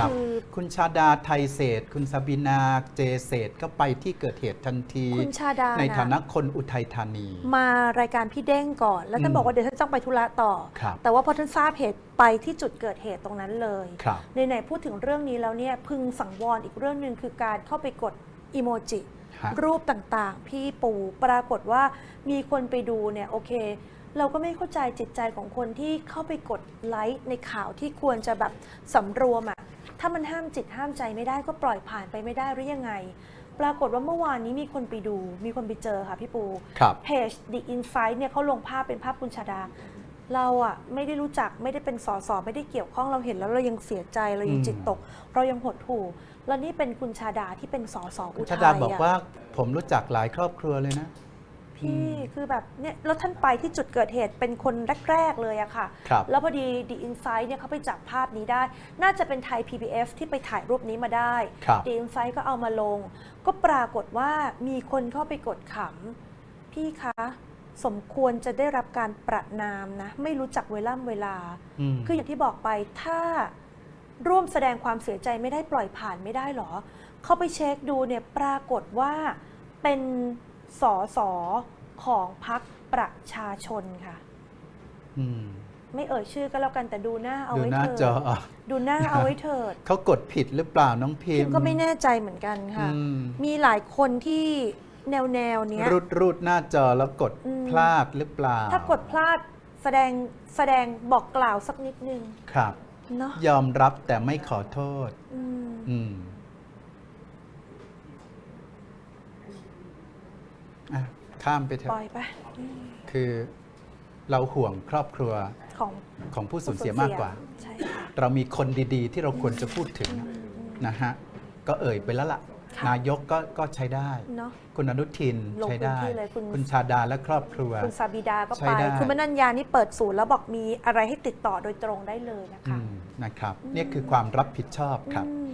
ครับ คือคุณชาดาไทยเศษ คุณซาบินาเจเศษก็ไปที่เกิดเหตุทันที คุณชาดาในะฐานะคนอุทัยธานี มารายการพี่เด้งก่อน แล้วท่านอืมบอกว่าเดี๋ยวท่านต้องไปธุระต่อ ครับ แต่ว่าพอท่านทราบเหตุไปที่จุดเกิดเหตุตรงนั้นเลยครับในไหนๆพูดถึงเรื่องนี้แล้วเนี่ยพึงสังวรอีกเรื่องหนึ่งคือการเข้าไปกดอีโมจิ ฮะ รูปต่างๆ พี่ปูปรากฏว่ามีคนไปดูเนี่ยโอเค เราก็ไม่เข้าใจจิตใจของคนที่เข้าไปกดไลค์ในข่าวที่ควรจะแบบสำรวมอะ่ะ ถ้ามันห้ามจิตห้ามใจไม่ได้ก็ปล่อยผ่านไปไม่ได้หรือยังไง ปรากฏว่าเมื่อวานนี้มีคนไปดู มีคนไปเจอค่ะพี่ปูครับเพจ The Insight เนี่ยเขาลงภาพเป็นภาพคุณชาดา เราอะไม่ได้รู้จักไม่ได้เป็นสอสอไม่ได้เกี่ยวข้องเราเห็นแล้วเรายังเสียใจเรายังอืมจิตตก เรายังหดหู่แล้วนี่เป็นคุณชาดาที่เป็นสอสอคุอุณทัชายดาบอกะว่าผมรู้จักหลายครอบครัวเลยนะ พี่คือแบบเนี่ยแล้วท่านไปที่จุดเกิดเหตุเป็นคนแรก ๆ เลยอะค่ะ ครับแล้วพอดี The Insight เนี่ยเขาไปจับภาพนี้ได้ น่าจะเป็นไทย PBS ที่ไปถ่ายรูปนี้มาได้ ครับ The Insight ก็เอามาลง ก็ปรากฏว่ามีคนเข้าไปกดขำพี่คะ สมควรจะได้รับการประนามนะ ไม่รู้จักเวล่ำเวลาอืมคืออย่างที่บอกไปถ้าร่วมแสดงความเสียใจไม่ได้ปล่อยผ่านไม่ได้หรอ เข้าไปเช็คดูเนี่ยปรากฏว่าเป็น สอสอของพักประชาชนค่ะ อืม ไม่เอ่ยชื่อก็แล้วกันแต่ดูหน้าเอาดูไว้หน้าเถิดจอดูหน้าเอาไว้เถิดเขากดผิดหรือเปล่าน้องพิพิมมพ์ก็ไม่แน่ใจเหมือนกันค่ะ อืมมีหลายคนที่แนวแนวๆเนี้ย รูดรูดหน้าจอแล้วกดอืม พลาดหรือเปล่าถ้ากดพลาดแสดงแสดงบอกกล่าวสักนิดนึงครับ เนาะยอมรับแต่ไม่ขอโทษ อืม อืม อะข้ามไปเถปล่ออะยไปอืมคือเราห่วงครอบครัวของของผู้สูญเสียมากกว่า ใช่ค่ะ เรามีคนดีๆ ที่เราควรจะพูดถึงอืมนะฮะก็เอ่ยไปแล้วล่ะ ค่ะ นายกก็ก็ใช้ได้ เนาะ คุณอนุทินลงใช้ได้ พื้นที่เลยคุณ คุณชาดาและครอบครัว คุณซาบิดาก็ใช้ไป ได้ คุณมนัญญานี่เปิดศูนย์แล้วบอกมีอะไรให้ติดต่อโดยตรงได้เลยนะอืคะมนะครับ เนี่ยคือความรับผิดชอบครับ อืม